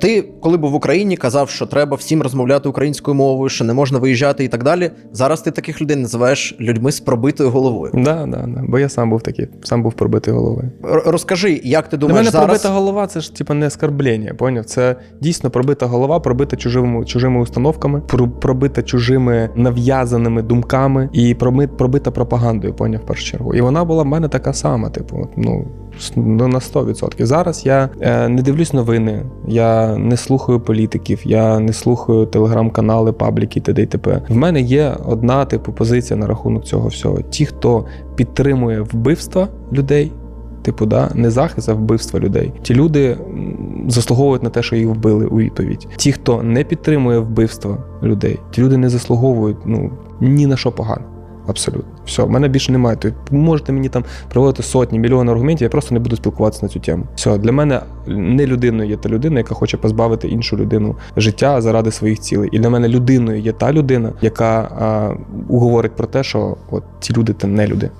Ти, коли був в Україні, казав, що треба всім розмовляти українською мовою, що не можна виїжджати і так далі. Зараз ти таких людей називаєш людьми з пробитою головою. Да, да, да. Бо я сам був такий, сам був пробитий головою. Р- Розкажи, як ти Для думаєш мене зараз? пробита голова це ж типа не оскорблення, поняв? Це дійсно пробита голова, пробита чужими, чужими установками, про- пробита чужими нав'язаними думками і проми- пробита пропагандою, поняв в першу чергу. І вона була в мене така сама, типу, ну. ну, На 100%. Зараз я е, не дивлюсь новини, я не слухаю політиків, я не слухаю телеграм-канали, пабліки, т.д. і т.п. В мене є одна типу позиція на рахунок цього всього. Ті, хто підтримує вбивства людей, Типу, да, не захист, а вбивство людей. Ті люди заслуговують на те, що їх вбили у відповідь. Ті, хто не підтримує вбивства людей, ті люди не заслуговують ну ні на що погано. Абсолютно. Все, в мене більше немає. Ти можете мені там проводити сотні, мільйони аргументів, я просто не буду спілкуватися на цю тему. Все, для мене не людиною є та людина, яка хоче позбавити іншу людину життя заради своїх цілей. І для мене людиною є та людина, яка а, говорить про те, що от ці люди це не люди.